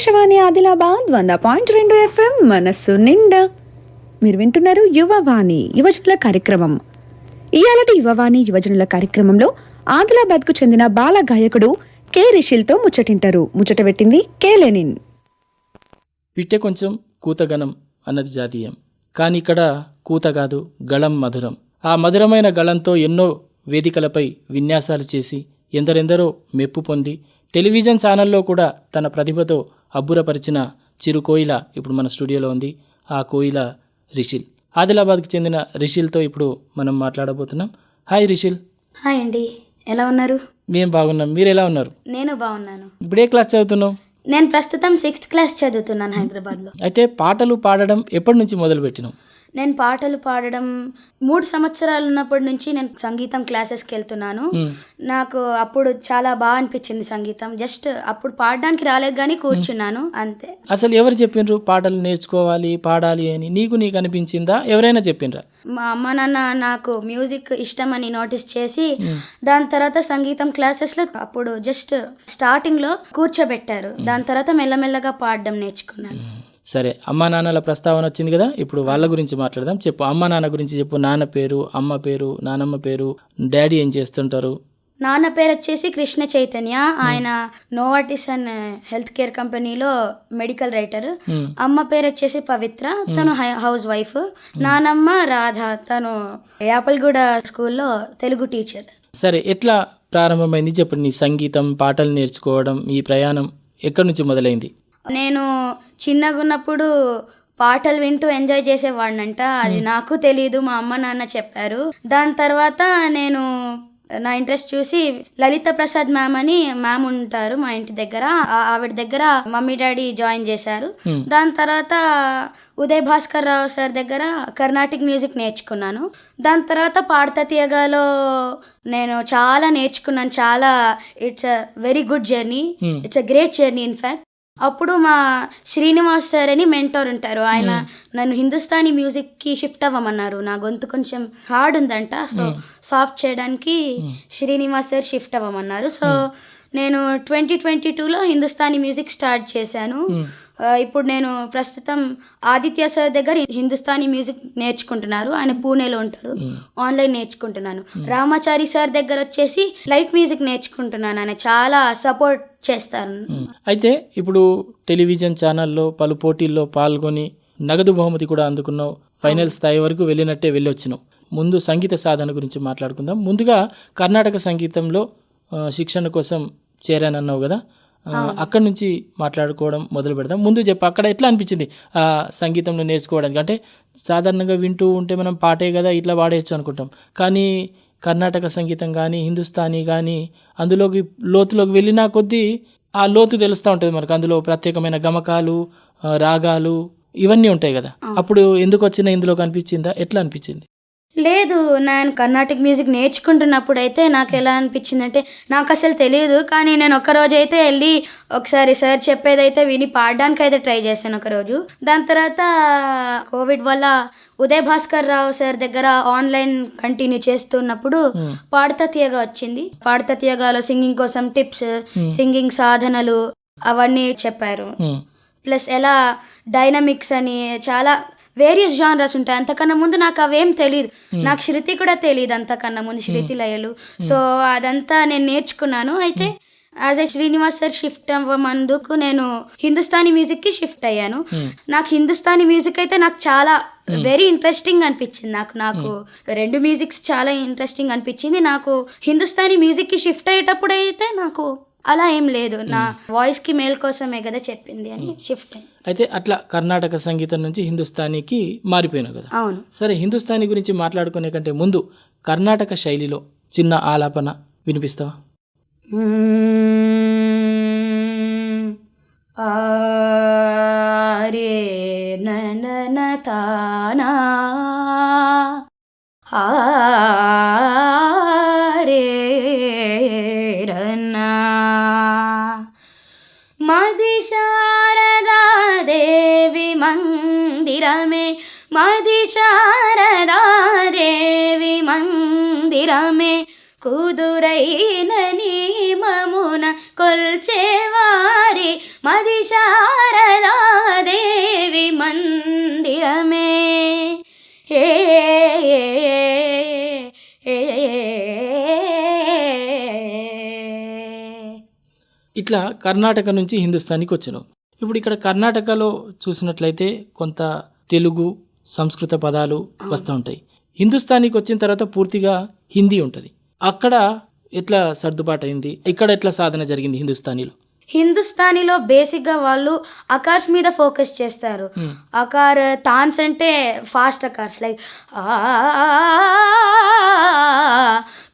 ఆకాశవాణి ఆదిలాబాద్ వంద పాయింట్ రెండు ఎఫ్ఎం మనస్సు నిండా. మీరు వింటున్నారు యువవాణి యువజనుల కార్యక్రమం. ఇయాలటి యువవాణి యువజనుల కార్యక్రమంలో ఆదిలాబాద్కు చెందిన బాల గాయకుడు కె రిషిల్తో ముచ్చటింటారు. ముచ్చట పెట్టింది కె లెనిన్. పిట్టె కొంచెం కూతగనం అన్నది జాతీయం. కానీ ఇక్కడ కూత కాదు గళం మధురం. ఆ మధురమైన గళంతో ఎన్నో వేదికలపై విన్యాసాలు చేసి ఎందరెందరో మెప్పు పొంది టెలివిజన్ ఛానల్లో కూడా తన ప్రతిభతో అబ్బురపరిచిన చిరు కోయిల ఇప్పుడు మన స్టూడియోలో ఉంది. ఆ కోయిల రిషిల్. ఆదిలాబాద్కి చెందిన రిషిల్తో ఇప్పుడు మనం మాట్లాడబోతున్నాం. హాయ్ రిషిల్. హాయ్ అండి. ఎలా ఉన్నారు? మేము బాగున్నాం. మీరు ఎలా ఉన్నారు? నేను బాగున్నాను. ఇప్పుడు ఏ క్లాస్ చదువుతున్నావు? నేను ప్రస్తుతం సిక్స్త్ క్లాస్ చదువుతున్నాను హైదరాబాద్లో. అయితే పాటలు పాడడం ఎప్పటి నుంచి మొదలుపెట్టినావు? నేను పాటలు పాడడం మూడు సంవత్సరాలు ఉన్నప్పటి నుంచి నేను సంగీతం క్లాసెస్కి వెళ్తున్నాను. మ్. నాకు అప్పుడు చాలా బాగా అనిపించింది సంగీతం. జస్ట్ అప్పుడు పాడడానికి రాలేదు కానీ కూర్చున్నాను అంతే. అసలు ఎవరు చెప్పిండ్రు పాటలు నేర్చుకోవాలి పాడాలి అని. నీకు నీకు అనిపించిందా? ఎవరైనా చెప్పిండ్రా మా అమ్మ నాన్న నాకు మ్యూజిక్ ఇష్టమని నోటీస్ చేసి దాని తర్వాత సంగీతం క్లాసెస్లో అప్పుడు జస్ట్ స్టార్టింగ్లో కూర్చోబెట్టారు. దాని తర్వాత మెల్లమెల్లగా పాడడం నేర్చుకున్నాను. సరే అమ్మా నాన్నల ప్రస్తావన వచ్చింది కదా ఇప్పుడు వాళ్ళ గురించి మాట్లాడదాం చెప్పు. అమ్మా నాన్న గురించి చెప్పు. నాన్న పేరు అమ్మ పేరు నానమ్మ పేరు డాడీ ఏం చేస్తుంటారు? నాన్న పేరు వచ్చేసి కృష్ణ చైతన్య. ఆయన నోవాటిస్ అనే హెల్త్ కేర్ కంపెనీలో మెడికల్ రైటర్. అమ్మ పేరు వచ్చేసి పవిత్ర. తను హౌస్ వైఫ్. నానమ్మ రాధ. తను యాపల్గూడ స్కూల్లో తెలుగు టీచర్. సరే ఎట్లా ప్రారంభమైంది చెప్పు నీ సంగీతం పాటలు నేర్చుకోవడం ఈ ప్రయాణం ఎక్కడి నుంచి మొదలైంది? నేను చిన్నగా ఉన్నప్పుడు పాటలు వింటూ ఎంజాయ్ చేసేవాడినంట. అది నాకు తెలియదు మా అమ్మ నాన్న చెప్పారు. దాని తర్వాత నేను నా ఇంట్రెస్ట్ చూసి లలిత ప్రసాద్ మ్యామ్ అని మ్యామ్ ఉంటారు మా ఇంటి దగ్గర. ఆవిడ దగ్గర మమ్మీ డాడీ జాయిన్ చేశారు. దాని తర్వాత ఉదయ్ భాస్కర్ రావు సార్ దగ్గర కర్ణాటిక్ మ్యూజిక్ నేర్చుకున్నాను. దాని తర్వాత పాడతా తీయగాలో నేను చాలా నేర్చుకున్నాను. చాలా it's a very good journey. It's a great journey in fact అప్పుడు మా శ్రీనివాస్ సార్ అని మెంటోర్ ఉంటారు. ఆయన నన్ను హిందుస్థానీ మ్యూజిక్కి షిఫ్ట్ అవ్వమన్నారు. నా గొంతు కొంచెం హార్డ్ ఉందంట. సో సాఫ్ట్ చేయడానికి శ్రీనివాస్ సార్ షిఫ్ట్ అవ్వమన్నారు. సో నేను ట్వంటీ ట్వంటీ టూలో హిందుస్థానీ మ్యూజిక్ స్టార్ట్ చేశాను. ఇప్పుడు నేను ప్రస్తుతం ఆదిత్య సార్ దగ్గర హిందుస్థానీ మ్యూజిక్ నేర్చుకుంటున్నారు. ఆయన పూణేలో ఉంటారు. ఆన్లైన్ నేర్చుకుంటున్నాను. రామాచారి సార్ దగ్గర వచ్చేసి లైట్ మ్యూజిక్ నేర్చుకుంటున్నాను. ఆయన చాలా సపోర్ట్ చేస్తారు. అయితే ఇప్పుడు టెలివిజన్ ఛానల్లో పలు పోటీల్లో పాల్గొని నగదు బహుమతి కూడా అందుకున్నావు ఫైనల్ స్థాయి వరకు వెళ్ళినట్టే వెళ్ళొచ్చినావు ముందు సంగీత సాధన గురించి మాట్లాడుకుందాం. ముందుగా కర్ణాటక సంగీతంలో శిక్షణ కోసం చేరానన్నావు కదా? అక్కడి నుంచి మాట్లాడుకోవడం మొదలు పెడదాం. ముందు చెప్పు అక్కడ ఎట్లా అనిపించింది ఆ సంగీతంలో నేర్చుకోవడానికి? అంటే సాధారణంగా వింటూ ఉంటే మనం పాటే కదా ఇట్లా పాడేయచ్చు అనుకుంటాం. కానీ కర్ణాటక సంగీతం కానీ హిందుస్థానీ కానీ అందులోకి లోతులోకి వెళ్ళినా కొద్దీ ఆ లోతు తెలుస్తూ ఉంటుంది మనకు. అందులో ప్రత్యేకమైన గమకాలు రాగాలు ఇవన్నీ ఉంటాయి కదా. అప్పుడు ఎందుకు వచ్చిన ఇందులో కనిపించిందా ఎట్లా అనిపించింది? లేదు నేను కర్ణాటిక్ మ్యూజిక్ నేర్చుకుంటున్నప్పుడు అయితే నాకు ఎలా అనిపించింది అంటే నాకు అసలు తెలియదు కానీ నేను ఒక రోజు అయితే వెళ్ళి ఒకసారి సార్ చెప్పేదైతే విని పాడడానికి అయితే ట్రై చేశాను ఒక రోజు. దాని తర్వాత కోవిడ్ వల్ల ఉదయ్ భాస్కర్ రావు సార్ దగ్గర ఆన్లైన్ కంటిన్యూ చేస్తున్నప్పుడు పాడతా తీయగా వచ్చింది. పాడతా తీయగాలో సింగింగ్ కోసం టిప్స్ సింగింగ్ సాధనలు అవన్నీ చెప్పారు. ప్లస్ ఎలా డైనమిక్స్ అని చాలా వేరియస్ జానరస్ ఉంటాయి. అంతకన్నా ముందు నాకు అవేం తెలియదు నాకు శృతి కూడా తెలియదు అంతకన్నా ముందు శృతి లయలు. సో అదంతా నేను నేర్చుకున్నాను. అయితే as a Srinivas sir shift అవ్వమందుకు నేను హిందుస్థానీ మ్యూజిక్కి షిఫ్ట్ అయ్యాను నాకు హిందుస్థానీ మ్యూజిక్ అయితే నాకు చాలా వెరీ ఇంట్రెస్టింగ్ అనిపించింది. నాకు నాకు రెండు మ్యూజిక్స్ చాలా ఇంట్రెస్టింగ్ అనిపించింది. నాకు హిందుస్థానీ మ్యూజిక్కి షిఫ్ట్ అయ్యేటప్పుడు అయితే నాకు అలా ఏం లేదు. నా వాయిస్కి మేల్ కోసమే కదా చెప్పింది అని షిఫ్ట్ అయితే అట్లా కర్ణాటక సంగీతం నుంచి హిందుస్థానీకి మారిపోయినావు కదా. అవును. సరే హిందుస్థానీ గురించి మాట్లాడుకునే కంటే ముందు కర్ణాటక శైలిలో చిన్న ఆలాపన వినిపిస్తావా? ఆరే నన తానా. ఆరే మందిరమే మది శారదాదేవి మందిరమే కుదురైన మమున కొల్చేవారి మది శారదాదేవి మందిరమే ఏ ఇట్లా కర్ణాటక నుంచి హిందుస్థానికి వచ్చాను ఇప్పుడు ఇక్కడ కర్ణాటకలో చూసినట్లయితే కొంత తెలుగు సంస్కృత పదాలు వస్తూ ఉంటాయి. హిందుస్థానీకి వచ్చిన తర్వాత పూర్తిగా హిందీ ఉంటుంది. అక్కడ ఎట్లా సర్దుబాటు అయింది? ఇక్కడ ఎట్లా సాధన జరిగింది హిందుస్థానీలో? హిందుస్థానీలో బేసిక్గా వాళ్ళు అకార్స్ మీద ఫోకస్ చేస్తారు. అకార్ తాన్స్ అంటే ఫాస్ట్ అకార్స్ లైక్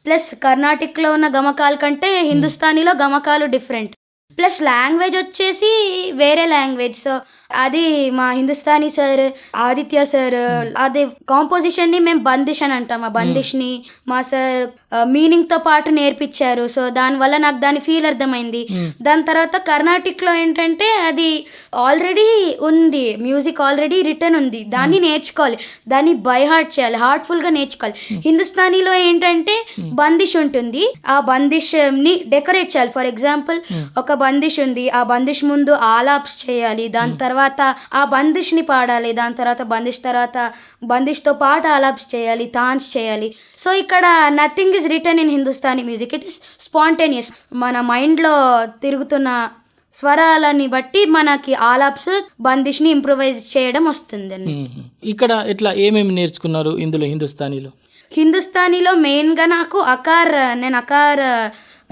ప్లస్ కర్ణాటిక్లో ఉన్న గమకాల కంటే హిందుస్థానీలో గమకాలు డిఫరెంట్. ప్లస్ లాంగ్వేజ్ వచ్చేసి వేరే లాంగ్వేజ్. సో అది మా హిందుస్థానీ సార్ ఆదిత్య సార్ అది కాంపోజిషన్ని మేము బందిష్ అని అంటాం. ఆ బందిష్ని మా సార్ మీనింగ్తో పాటు నేర్పించారు. సో దానివల్ల నాకు దాని ఫీల్ అర్థమైంది. దాని తర్వాత కర్ణాటిక్లో ఏంటంటే అది ఆల్రెడీ ఉంది. మ్యూజిక్ ఆల్రెడీ రిటర్న్ ఉంది. దాన్ని నేర్చుకోవాలి. దాన్ని బై హార్ట్ చేయాలి. హార్ట్ఫుల్గా నేర్చుకోవాలి హిందుస్థానీలో ఏంటంటే బందిష్ ఉంటుంది. ఆ బందిష్ని డెకరేట్ చేయాలి ఫర్ ఎగ్జాంపుల్ ఒక బందిష్ ఉంది. ఆ బందిష్ ముందు ఆలాప్స్ చేయాలి. దాని తర్వాత ఆ బందిష్ని పాడాలి. దాని తర్వాత బందిష్ తర్వాత బందిష్తో పాటు ఆలాప్స్ చేయాలి తాన్స్ చేయాలి. సో ఇక్కడ nothing is written in Hindustani music. It is spontaneous. మన మైండ్లో తిరుగుతున్న స్వరాలని బట్టి మనకి ఆలాప్స్ బందిష్ని ఇంప్రూవైజ్ చేయడం వస్తుందండి. ఇక్కడ ఎట్లా ఏమేమి నేర్చుకున్నారు ఇందులో హిందుస్థానీలో? హిందుస్థానీలో మెయిన్గా నాకు అకార్ నేను అకార్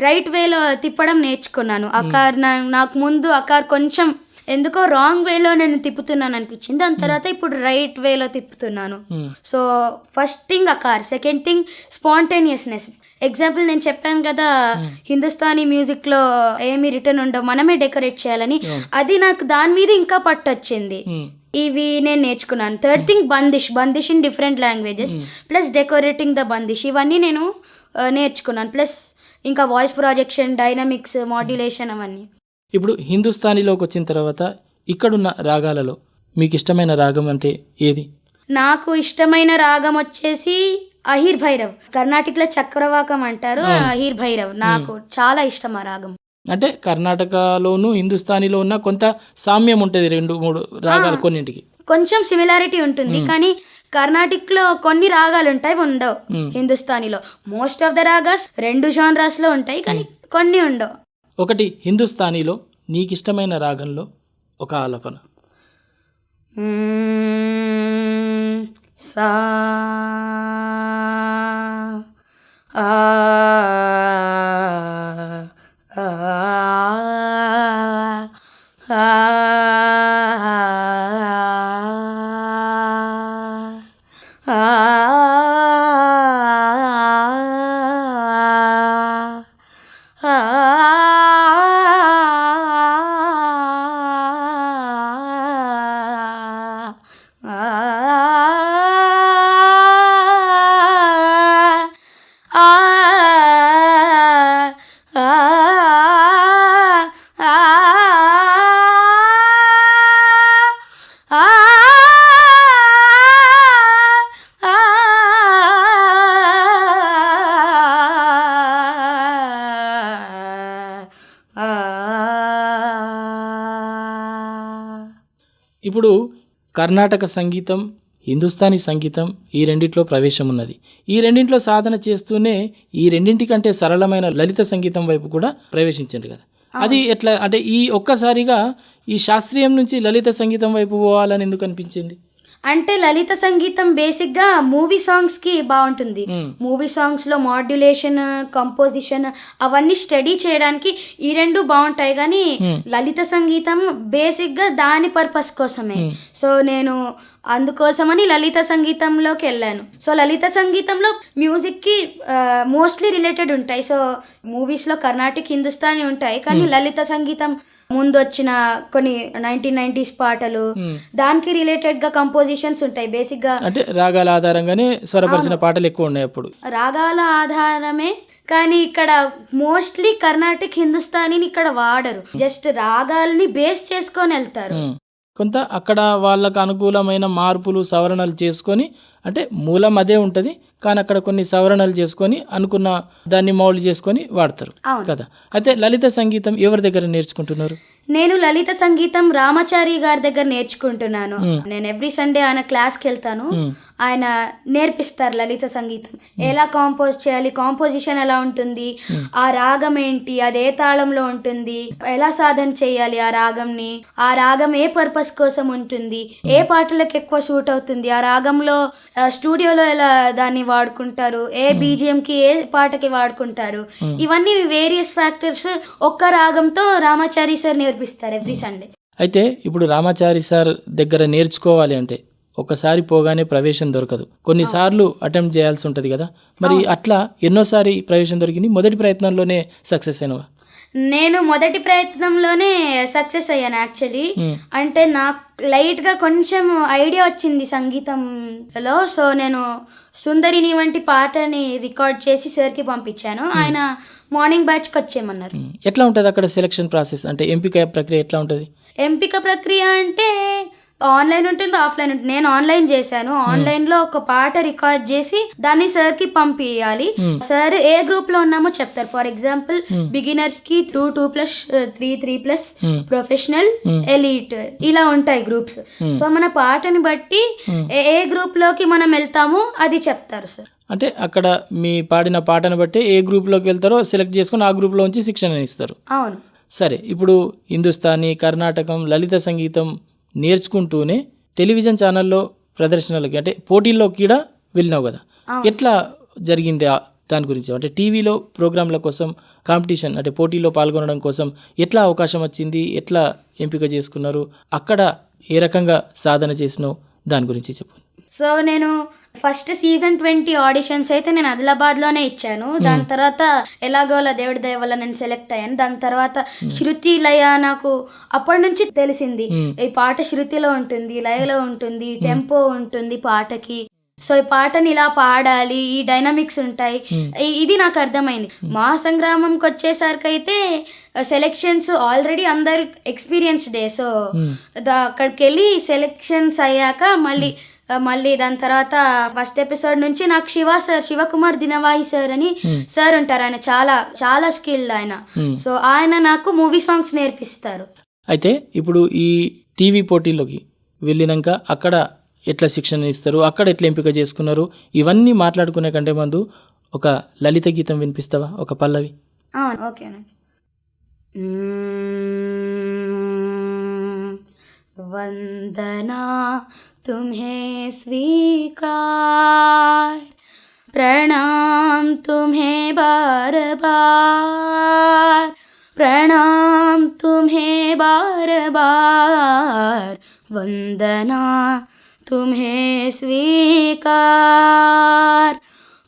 రైట్ వేలో తిప్పడం నేర్చుకున్నాను. అకార్ నాకు ముందు అకార్ కొంచెం ఎందుకో రాంగ్ వేలో నేను తిప్పుతున్నాను అనిపించింది. దాని తర్వాత ఇప్పుడు రైట్ వేలో తిప్పుతున్నాను. మ్మ్. So first thing aakar second thing spontaneousness example నేను చెప్పాను కదా హిందుస్థానీ మ్యూజిక్లో ఏమి రిటర్న్ ఉండవు మనమే డెకరేట్ చేయాలని. అది నాకు దాని మీద ఇంకా పట్టొచ్చింది. ఇవి నేను నేర్చుకున్నాను. Third thing bandish bandish in different languages plus decorating the bandish ఇవన్నీ నేను ఆ, నేర్చుకున్నాను. ప్లస్ ఇంకా వాయిస్ ప్రాజెక్షన్ డైనమిక్స్ మాడ్యులేషన్ అవన్నీ. ఇప్పుడు హిందుస్థానీలోకి వచ్చిన తర్వాత ఇక్కడున్న రాగాలలో మీకు ఇష్టమైన రాగం అంటే ఏది? నాకు ఇష్టమైన రాగం వచ్చేసి అహిర్ భైరవ్ కర్ణాటకలో చక్రవాకం అంటారు అహిర్ భైరవ్ నాకు చాలా ఇష్టం ఆ రాగం. అంటే కర్ణాటకలోను హిందుస్థానీలో ఉన్న కొంత సామ్యం ఉంటుంది రెండు మూడు రాగాలు కొన్నింటికి. కొంచెం సిమిలారిటీ ఉంటుంది కానీ కర్ణాటిక్లో కొన్ని రాగాలు ఉంటాయి ఉండవు. హిందుస్థానీలో. మోస్ట్ ఆఫ్ ద రాగాస్ రెండు జానరాస్లో ఉంటాయి కానీ కొన్ని ఉండవు. ఒకటి హిందుస్థానీలో నీకు ఇష్టమైన రాగంలో ఒక ఆలపన. సా ఆ ఇప్పుడు కర్ణాటక సంగీతం హిందుస్థానీ సంగీతం ఈ రెండిట్లో ప్రవేశం ఉన్నది ఈ రెండింటిలో సాధన చేస్తూనే ఈ రెండింటికంటే సరళమైన లలిత సంగీతం వైపు కూడా ప్రవేశించింది కదా. అది ఎట్లా అంటే ఈ ఒక్కసారిగా ఈ శాస్త్రీయం నుంచి లలిత సంగీతం వైపు పోవాలని ఎందుకు అనిపించింది? అంటే లలిత సంగీతం బేసిక్గా మూవీ సాంగ్స్కి బాగుంటుంది. మూవీ సాంగ్స్లో మాడ్యులేషన్ కంపోజిషన్ అవన్నీ స్టడీ చేయడానికి ఈ రెండు బాగుంటాయి కానీ లలిత సంగీతం బేసిక్గా దాని పర్పస్ కోసమే. సో నేను అందుకోసమని లలిత సంగీతంలోకి వెళ్ళాను. సో లలిత సంగీతంలో మ్యూజిక్కి మోస్ట్లీ రిలేటెడ్ ఉంటాయి. సో మూవీస్లో కర్ణాటిక్ హిందుస్థానీ ఉంటాయి. కానీ లలిత సంగీతం ముందు వచ్చిన కొన్ని నైన్టీన్ నైన్టీస్ పాటలు. దానికి రిలేటెడ్గా కంపోజిషన్స్ ఉంటాయి. బేసిక్గా అంటే రాగాల ఆధారంగానే స్వరపరిచిన పాటలు ఎక్కువ ఉన్నాయి అప్పుడు. రాగాల ఆధారమే కానీ ఇక్కడ మోస్ట్లీ కర్ణాటిక్ హిందుస్థానీని ఇక్కడ వాడరు. జస్ట్ రాగాల్ని బేస్ చేసుకొని వెళ్తారు. ఉమ్. కొంత అక్కడ వాళ్ళకు అనుకూలమైన మార్పులు సవరణలు చేసుకొని అంటే మూలం అదే ఉంటుంది. కానీ అక్కడ కొన్ని సవరణలు చేసుకొని అనుకున్న దాన్ని మౌల్డ్ చేసుకొని వాడతారు. కదా? అయితే లలిత సంగీతం ఎవరి దగ్గర నేర్చుకుంటున్నారు? నేను లలిత సంగీతం రామాచారి గారి దగ్గర నేర్చుకుంటున్నాను. నేను ఎవ్రీ సండే ఆయన క్లాస్కి వెళ్తాను. ఆయన నేర్పిస్తారు లలిత సంగీతం. ఎలా కాంపోజ్ చేయాలి? కాంపోజిషన్ ఎలా ఉంటుంది? ఆ రాగం ఏంటి? అది ఏ తాళంలో ఉంటుంది? ఎలా సాధన చేయాలి ఆ రాగంని? ఆ రాగం ఏ పర్పస్ కోసం ఉంటుంది? ఏ పాటలకు ఎక్కువ సూట్ అవుతుంది? ఆ రాగంలో స్టూడియోలో ఎలా దాన్ని వాడుకుంటారు? ఏ BGM కి ఏ పాటకి వాడుకుంటారు? ఇవన్నీ వేరియస్ ఫ్యాక్టర్స్ ఒక్క రాగంతో రామాచారి సార్ నేర్పిస్తారు ఎవ్రీ సండే అయితే ఇప్పుడు రామాచారి సార్ దగ్గర నేర్చుకోవాలి అంటే ఒకసారి పోగానే ప్రవేశం దొరకదు. కొన్నిసార్లు అటెంప్ట్ చేయాల్సి ఉంటుంది కదా. మరి అట్లా ఎన్నోసారి ప్రవేశం దొరికింది. మొదటి ప్రయత్నంలోనే సక్సెస్ అయినవా? నేను మొదటి ప్రయత్నంలోనే సక్సెస్ అయ్యాను యాక్చువల్లీ. అంటే నాకు లైట్గా కొంచెం ఐడియా వచ్చింది సంగీతంలో. సో నేను సుందరిని వంటి పాటని రికార్డ్ చేసి సార్కి పంపించాను. ఆయన మార్నింగ్ బ్యాచ్కి వచ్చేయమన్నారు. ఉమ్. ఎట్లా ఉంటుంది అక్కడ సెలక్షన్ ప్రాసెస్ అంటే ఎంపిక ప్రక్రియ ఎట్లా ఉంటుంది? ఎంపిక ప్రక్రియ అంటే ఆన్లైన్ ఉంటుంది ఆఫ్లైన్ ఉంటుంది. నేను ఆన్లైన్ చేశాను. ఆన్లైన్లో ఒక పాట రికార్డ్ చేసి దాన్ని సార్కి పంపించాలి సార్ ఏ గ్రూప్లో ఉన్నామో చెప్తారు. For example బిగినర్స్కి two two plus three three plus professional elite ఇలా ఉంటాయి గ్రూప్స్. సో మన పాటని బట్టి ఏ- ఏ గ్రూప్లోకి మనం వెళ్తామో అది చెప్తారు సార్. అంటే అక్కడ మీ పాడిన పాటను బట్టి ఏ గ్రూప్లోకి వెళ్తారో సెలెక్ట్ చేసుకొని ఆ గ్రూప్లో ఉంచి శిక్షణ ఇస్తారు. అవును. సరే ఇప్పుడు హిందుస్థానీ కర్ణాటకం లలిత సంగీతం నేర్చుకుంటూనే టెలివిజన్ ఛానల్లో ప్రదర్శనలకి అంటే పోటీల్లోకి కూడా వెళ్ళినావు కదా. ఎట్లా జరిగింది దాని గురించి? అంటే టీవీలో ప్రోగ్రాంల కోసం కాంపిటీషన్ అంటే పోటీలో పాల్గొనడం కోసం ఎట్లా అవకాశం వచ్చింది? ఎట్లా ఎంపిక చేసుకున్నారు? అక్కడ ఏ రకంగా సాధన చేసినావు? దాని గురించి చెప్పు. సో నేను ఫస్ట్ సీజన్ ట్వంటీ ఆడిషన్స్ అయితే నేను ఆదిలాబాద్లోనే ఇచ్చాను దాని తర్వాత ఎలాగోలా దేవుడి దయ వల్ల నేను సెలెక్ట్ అయ్యాను. దాని తర్వాత శృతి లయ నాకు అప్పటి నుంచి తెలిసింది. ఈ పాట శృతిలో ఉంటుంది లయలో ఉంటుంది టెంపో ఉంటుంది పాటకి. సో ఈ పాటని ఇలా పాడాలి ఈ డైనమిక్స్ ఉంటాయి. ఇది నాకు అర్థమైంది. మా సంగ్రామంకి వచ్చేసరికి అయితే సెలెక్షన్స్ ఆల్రెడీ అందరు ఎక్స్పీరియన్స్డే. సో అక్కడికి వెళ్ళి సెలెక్షన్స్ అయ్యాక మళ్ళీ మళ్ళీ దాని తర్వాత ఫస్ట్ ఎపిసోడ్ నుంచి నాకు శివ సార్ శివకుమార్ దినవాయి సార్ అని సార్ ఉంటారు. ఆయన చాలా చాలా స్కిల్డ్ ఆయన. సో ఆయన నాకు మూవీ సాంగ్స్ నేర్పిస్తారు. అయితే ఇప్పుడు ఈ టీవీ పోటీల్లోకి వెళ్ళినాక అక్కడ ఎట్లా శిక్షణ ఇస్తారు? అక్కడ ఎట్లా ఎంపిక చేసుకున్నారు? ఇవన్నీ మాట్లాడుకునే కంటే ముందు ఒక లలిత గీతం వినిపిస్తావా? ఒక పల్లవి. ఓకేనండి वंदना, तुम्हें स्वीकार। प्रणाम तुम्हें बार बार प्रणाम तुम्हें बार बार वंदना, तुम्हें स्वीकार।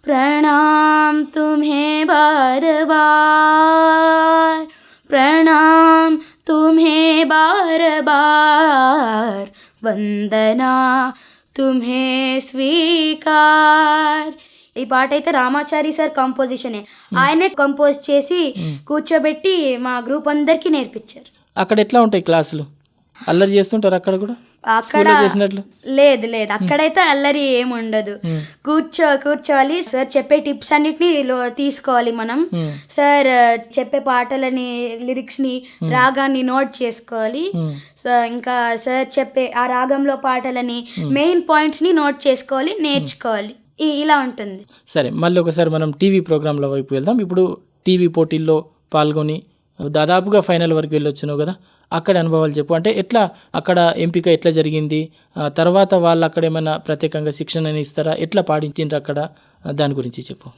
प्रणाम तुम्हें बार बार प्रणाम तुम्हें बार बार వందనా తుమ్హే స్వీకార్ ఈ పాట అయితే రామాచారి సార్ కంపోజిషనే ఆయనే కంపోజ్ చేసి కూర్చోబెట్టి మా గ్రూప్ అందరికి నేర్పించారు అక్కడ ఎట్లా ఉంటాయి క్లాసులు అల్లరి చేస్తుంటారు అక్కడ కూడా? అక్కడ చేసినట్లు? లేదు లేదు. అక్కడైతే అల్లరి ఏమి ఉండదు. కూర్చో కూర్చోవాలి. సార్ చెప్పే టిప్స్ అన్నిటిని తీసుకోవాలి మనం. సార్ చెప్పే పాటలని లిరిక్స్ని రాగాన్ని నోట్ చేసుకోవాలి. సో ఇంకా సార్ చెప్పే ఆ రాగంలో పాటలని మెయిన్ పాయింట్స్ని నోట్ చేసుకోవాలి నేర్చుకోవాలి. ఇలా ఉంటుంది. సరే మళ్ళీ ఒకసారి మనం టీవీ ప్రోగ్రాంల వైపు వెళ్దాం. ఇప్పుడు టీవీ పోటీల్లో పాల్గొని దాదాపుగా ఫైనల్ వరకు వెళ్ళొచ్చినావు కదా? అక్కడ అనుభవాలు చెప్పు. అంటే ఎట్లా అక్కడ ఎంపిక ఎట్లా జరిగింది? తర్వాత వాళ్ళు అక్కడ ఏమైనా ప్రత్యేకంగా శిక్షణని ఇస్తారా? ఎట్లా పాడించిండ్రు అక్కడ? దాని గురించి చెప్పు.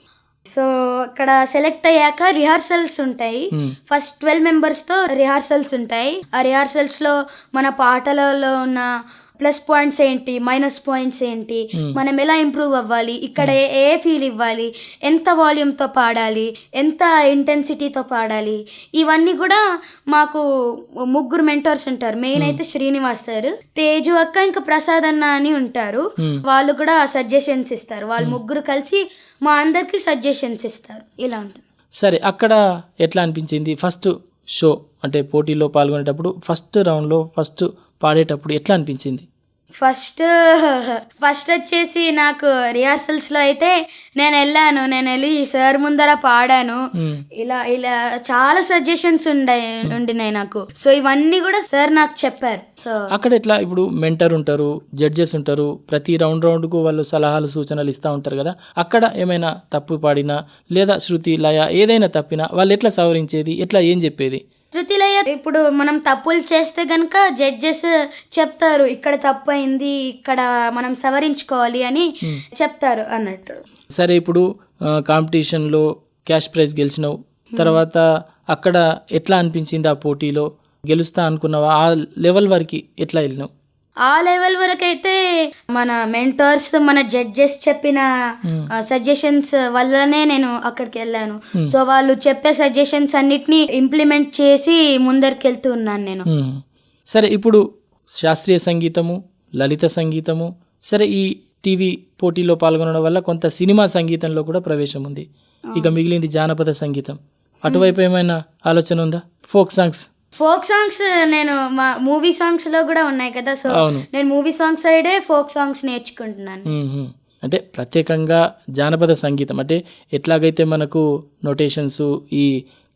సో అక్కడ సెలెక్ట్ అయ్యాక రిహార్సల్స్ ఉంటాయి. ఫస్ట్ ట్వెల్వ్ మెంబర్స్తో రిహార్సల్స్ ఉంటాయి. ఆ రిహార్సల్స్లో మన పాటలలో ఉన్న ప్లస్ పాయింట్స్ ఏంటి మైనస్ పాయింట్స్ ఏంటి మనం ఎలా ఇంప్రూవ్ అవ్వాలి ఇక్కడ ఏ- ఏ ఫీల్ ఇవ్వాలి ఎంత volume తో పాడాలి ఎంత ఇంటెన్సిటీతో పాడాలి ఇవన్నీ కూడా మాకు ముగ్గురు మెంటర్స్ ఉంటారు. మెయిన్ అయితే శ్రీనివాస్ సార్ తేజు అక్క ఇంకా ప్రసాద్ అన్న అని ఉంటారు. వాళ్ళు కూడా సజెషన్స్ ఇస్తారు. వాళ్ళు ముగ్గురు కలిసి మా అందరికి సజెషన్స్ ఇస్తారు. ఇలా ఉంటుంది. సరే అక్కడ ఎట్లా అనిపించింది? ఫస్ట్ షో అంటే పోటీలో పాల్గొనేటప్పుడు ఫస్ట్ రౌండ్లో ఫస్ట్ పాడేటప్పుడు ఎట్లా అనిపించింది? ఫస్ట్ ఫస్ట్ వచ్చేసి నాకు రిహార్సల్స్లో అయితే నేను వెళ్ళాను. నేను వెళ్ళి సార్ ముందర పాడాను. ఇలా ఇలా చాలా సజెషన్స్ ఉండే ఉండినాయి నాకు. సో ఇవన్నీ కూడా సార్ నాకు చెప్పారు. సో అక్కడ ఎట్లా ఇప్పుడు మెంటర్ ఉంటారు జడ్జెస్ ఉంటారు ప్రతి రౌండ్ రౌండ్కు వాళ్ళు సలహాలు సూచనలు ఇస్తూ ఉంటారు కదా. అక్కడ ఏమైనా తప్పు పాడినా లేదా శృతి లయ ఏదైనా తప్పినా వాళ్ళు ఎట్లా సవరించేది ఎట్లా ఏం చెప్పేది? శృతిలయ్య ఇప్పుడు మనం తప్పులు చేస్తే గనుక జడ్జెస్ చెప్తారు ఇక్కడ తప్పు అయింది ఇక్కడ మనం సవరించుకోవాలి అని చెప్తారు అన్నట్టు. సరే ఇప్పుడు కాంపిటీషన్లో క్యాష్ ప్రైజ్ గెలిచినావు. తర్వాత అక్కడ ఎట్లా అనిపించింది ఆ పోటీలో? గెలుస్తా అనుకున్నావా? ఆ లెవెల్ వరకు ఎట్లా వెళ్ళినావు? ఆ లెవెల్ వరకు అయితే మన మెంటర్స్ మన జడ్జెస్ చెప్పిన సజెషన్స్ వల్లనే నేను అక్కడికి వెళ్ళాను సో వాళ్ళు చెప్పే సజెషన్స్ అన్నిటిని ఇంప్లిమెంట్ చేసి ముందరికి వెళ్తూ ఉన్నాను నేను. సరే ఇప్పుడు శాస్త్రీయ సంగీతము లలిత సంగీతము సరే ఈ టీవీ పోటీలో పాల్గొనడం వల్ల కొంత సినిమా సంగీతంలో కూడా ప్రవేశం ఉంది. ఇక మిగిలింది జానపద సంగీతం. అటువైపు ఏమైనా ఆలోచన ఉందా? Folk songs. ఫోక్ సాంగ్స్ నేను మా మూవీ సాంగ్స్లో కూడా ఉన్నాయి కదా సో అవును. నేను మూవీ సాంగ్స్ సైడే ఫోక్ సాంగ్స్ నేర్చుకుంటున్నాను. మ్మ్. అంటే ప్రత్యేకంగా జానపద సంగీతం అంటే ఎట్లాగైతే మనకు నోటేషన్స్ ఈ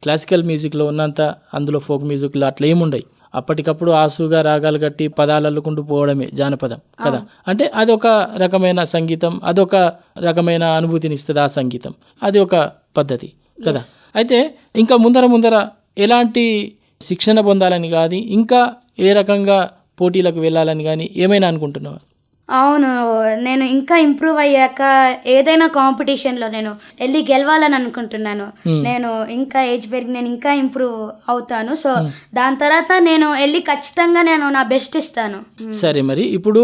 క్లాసికల్ మ్యూజిక్లో ఉన్నంత అందులో ఫోక్ మ్యూజిక్లో అట్లా ఏముండయి. అప్పటికప్పుడు ఆసుగా రాగాలు కట్టి పదాలు అల్లుకుంటూ పోవడమే జానపదం కదా. అంటే అదొక రకమైన సంగీతం అదొక రకమైన అనుభూతిని ఇస్తుంది ఆ సంగీతం. అది ఒక పద్ధతి కదా. అయితే ఇంకా ముందర ముందర ఎలాంటి శిక్షణ పొందాలని కానీ ఇంకా ఏ రకంగా పోటీలకు వెళ్ళాలని కానీ ఏమైనా అనుకుంటున్నావా? అవును నేను ఇంకా ఇంప్రూవ్ అయ్యాక ఏదైనా కాంపిటీషన్లో నేను వెళ్ళి గెలవాలని అనుకుంటున్నాను. నేను ఇంకా ఏజ్ పెరిగి నేను ఇంకా ఇంప్రూవ్ అవుతాను. సో దాని తర్వాత నేను వెళ్ళి ఖచ్చితంగా నేను నా బెస్ట్ ఇస్తాను. సరే మరి ఇప్పుడు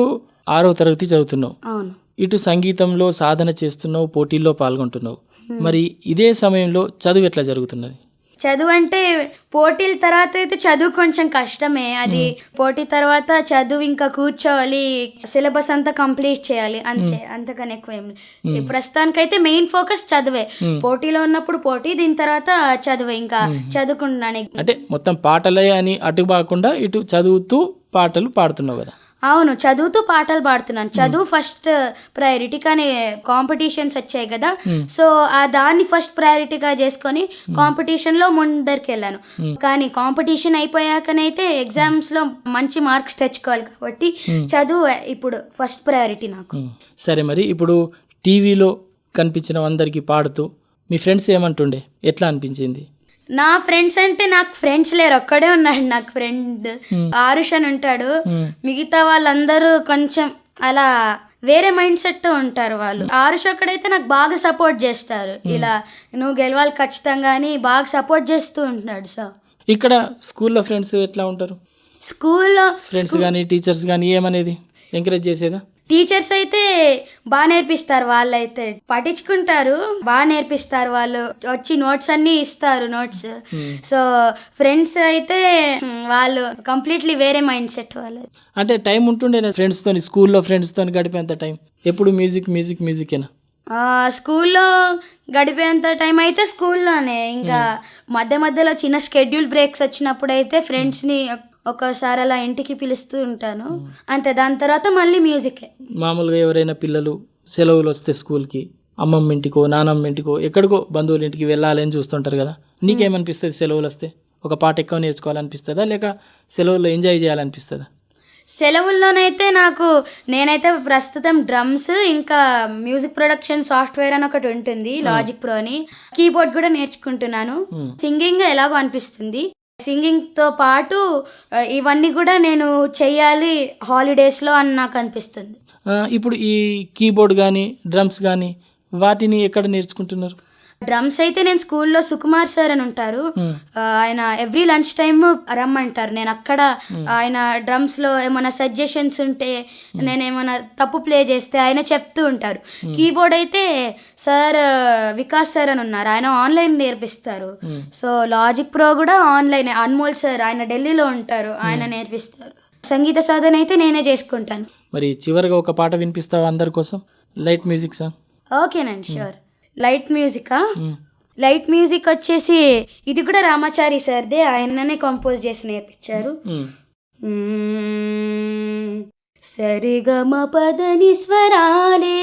ఆరవ తరగతి చదువుతున్నావు. అవును. ఇటు సంగీతంలో సాధన చేస్తున్నావు పోటీల్లో పాల్గొంటున్నావు. మరి ఇదే సమయంలో చదువు ఎట్లా జరుగుతున్నది? చదువు అంటే పోటీల తర్వాత అయితే చదువు కొంచెం కష్టమే. అది పోటీ తర్వాత చదువు ఇంకా కూర్చోవాలి సిలబస్ అంతా కంప్లీట్ చేయాలి. అంతే అంతకన్నా ఎక్కువ ఏం లేదు ప్రస్తుతానికైతే మెయిన్ ఫోకస్ చదువే. పోటీలో ఉన్నప్పుడు పోటీ దీని తర్వాత చదువే ఇంకా చదువుకుంటున్నాను. అంటే మొత్తం పాటలే అని అటు కాకుండా ఇటు చదువుతూ పాటలు పాడుతున్నావు కదా. అవును చదువుతూ పాటలు పాడుతున్నాను. చదువు ఫస్ట్ ప్రయారిటీ కానీ కాంపిటీషన్స్ వచ్చాయి కదా. సో ఆ దాన్ని ఫస్ట్ ప్రయారిటీగా చేసుకొని కాంపిటీషన్లో ముందరికి వెళ్ళాను. కానీ కాంపిటీషన్ అయిపోయాకనైతే ఎగ్జామ్స్లో మంచి మార్క్స్ తెచ్చుకోవాలి కాబట్టి చదువు ఇప్పుడు ఫస్ట్ ప్రయారిటీ నాకు. సరే మరి ఇప్పుడు టీవీలో కనిపించిన అందరికీ పాడుతూ మీ ఫ్రెండ్స్ ఏమంటుండే? ఎట్లా అనిపించింది? నా ఫ్రెండ్స్ అంటే నాకు ఫ్రెండ్స్ లేరు ఒక్కడే ఉన్నాడు నాకు ఫ్రెండ్ ఆరుష్ అని ఉంటాడు. మిగతా వాళ్ళందరూ కొంచెం అలా వేరే మైండ్ సెట్తో ఉంటారు వాళ్ళు. ఆరుష్ ఒక్కడైతే నాకు బాగా సపోర్ట్ చేస్తారు. ఇలా నువ్వు గెలవాలి ఖచ్చితంగా అని బాగా సపోర్ట్ చేస్తూ ఉంటున్నాడు సో ఇక్కడ స్కూల్లో ఫ్రెండ్స్ ఎట్లా ఉంటారు? స్కూల్లో ఫ్రెండ్స్ కానీ టీచర్స్ కానీ ఏమనేది? ఎంకరేజ్ చేసేదా? టీచర్స్ అయితే బాగా నేర్పిస్తారు వాళ్ళైతే. పట్టించుకుంటారు బాగా నేర్పిస్తారు వాళ్ళు. వచ్చి నోట్స్ అన్ని ఇస్తారు నోట్స్. సో ఫ్రెండ్స్ అయితే వాళ్ళు కంప్లీట్లీ వేరే మైండ్ సెట్ వాళ్ళు అంటే టైం ఉంటుండే ఫ్రెండ్స్తో స్కూల్లో ఫ్రెండ్స్తో గడిపేంత టైం? ఎప్పుడు మ్యూజిక్ మ్యూజిక్ మ్యూజికేనా ఆ, స్కూల్లో గడిపేంత టైం అయితే స్కూల్లోనే. ఇంకా మధ్య మధ్యలో చిన్న స్కెడ్యూల్ బ్రేక్స్ వచ్చినప్పుడు అయితే ఫ్రెండ్స్ని ఒక్కోసారి అలా ఇంటికి పిలుస్తూ ఉంటాను. అంతే దాని తర్వాత మళ్ళీ మ్యూజికే. మామూలుగా ఎవరైనా పిల్లలు సెలవులు వస్తే స్కూల్కి అమ్మమ్మ ఇంటికో నానమ్మ ఇంటికో ఎక్కడికో బంధువుల ఇంటికి వెళ్ళాలి అని చూస్తుంటారు కదా. నీకేమనిపిస్తుంది సెలవులు వస్తే? ఒక పాట ఎక్కువ నేర్చుకోవాలనిపిస్తుందా? లేక సెలవుల్లో ఎంజాయ్ చేయాలనిపిస్తుందా? సెలవుల్లోనైతే నాకు నేనైతే ప్రస్తుతం డ్రమ్స్ ఇంకా మ్యూజిక్ ప్రొడక్షన్ సాఫ్ట్వేర్ అని ఒకటి ఉంటుంది లాజిక్ ప్రో అని. కీబోర్డ్ కూడా నేర్చుకుంటున్నాను. సింగింగ్ ఎలాగో అనిపిస్తుంది. సింగింగ్తో పాటు ఇవన్నీ కూడా నేను చేయాలి హాలిడేస్లో అని నాకు అనిపిస్తుంది. ఇప్పుడు ఈ కీబోర్డ్ కానీ డ్రమ్స్ కానీ వాటిని ఎక్కడ నేర్చుకుంటున్నారు? డ్రమ్స్ అయితే నేను స్కూల్లో సుకుమార్ సార్ అని ఉంటారు. ఆయన ఎవ్రీ లంచ్ టైమ్ రమ్మంటారు. నేను అక్కడ ఆయన డ్రమ్స్లో ఏమైనా సజెషన్స్ ఉంటే నేను ఏమైనా తప్పు ప్లే చేస్తే ఆయన చెప్తూ ఉంటారు. కీబోర్డ్ అయితే సార్ వికాస్ సార్ అని ఉన్నారు. ఆయన ఆన్లైన్ నేర్పిస్తారు. సో లాజిక్ ప్రో కూడా ఆన్లైన్ అన్మోల్ సార్ ఆయన ఢిల్లీలో ఉంటారు. ఆయన నేర్పిస్తారు. సంగీత సాధన అయితే నేనే చేసుకుంటాను. మరి చివరిగా ఒక పాట వినిపిస్తావా అందరి కోసం? లైట్ మ్యూజిక్ సాంగ్ ఓకేనండి షూర్ లైట్ మ్యూజికా? లైట్ మ్యూజిక్ వచ్చేసి ఇది కూడా రామాచారి సార్దే. ఆయననే కంపోజ్ చేసి నేర్పించారు. సరిగమ పదని స్వరాలే.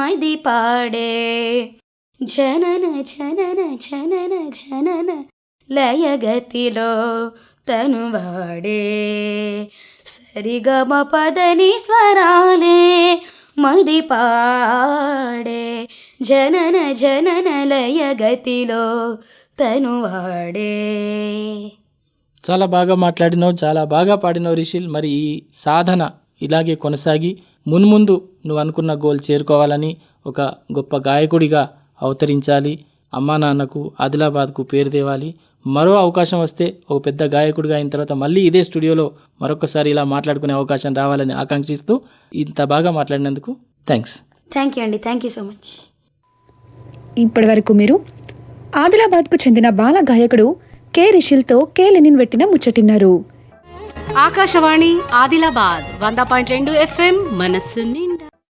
అది పాడే. జనన జనన జనన జనన లయగతిలో తను వాడే. సరిగమ పదని స్వరాలే. మది పాడే జనన జననలయ గతిలో తను వాడే చాలా బాగా మాట్లాడినావు చాలా బాగా పాడినావు రిషిల్. మరి ఈ సాధన ఇలాగే కొనసాగి మున్ముందు నువ్వు అనుకున్న గోల్ చేరుకోవాలని ఒక గొప్ప గాయకుడిగా అవతరించాలి. అమ్మా నాన్నకు ఆదిలాబాద్కు పేరు తేవాలి. మరో అవకాశం వస్తే ఒక పెద్ద గాయకుడిగా అయిన తర్వాత మళ్ళీ ఇదే స్టూడియోలో మరొకసారి ఇలా మాట్లాడుకునే అవకాశం రావాలని ఆకాంక్షిస్తూ ఇంత బాగా మాట్లాడినందుకు థ్యాంక్స్. థ్యాంక్ యూ అండి. థ్యాంక్ యూ సో మచ్ ఇప్పటి వరకు మీరు ఆదిలాబాద్కు చెందిన బాల గాయకుడు కె రిషిల్తో కె లెనిన్ పెట్టిన ముచ్చటిన్నారు. ఆకాశవాణి ఆదిలాబాద్ వంద పాయింట్ రెండు ఎఫ్ఎం మనస్సు నిండా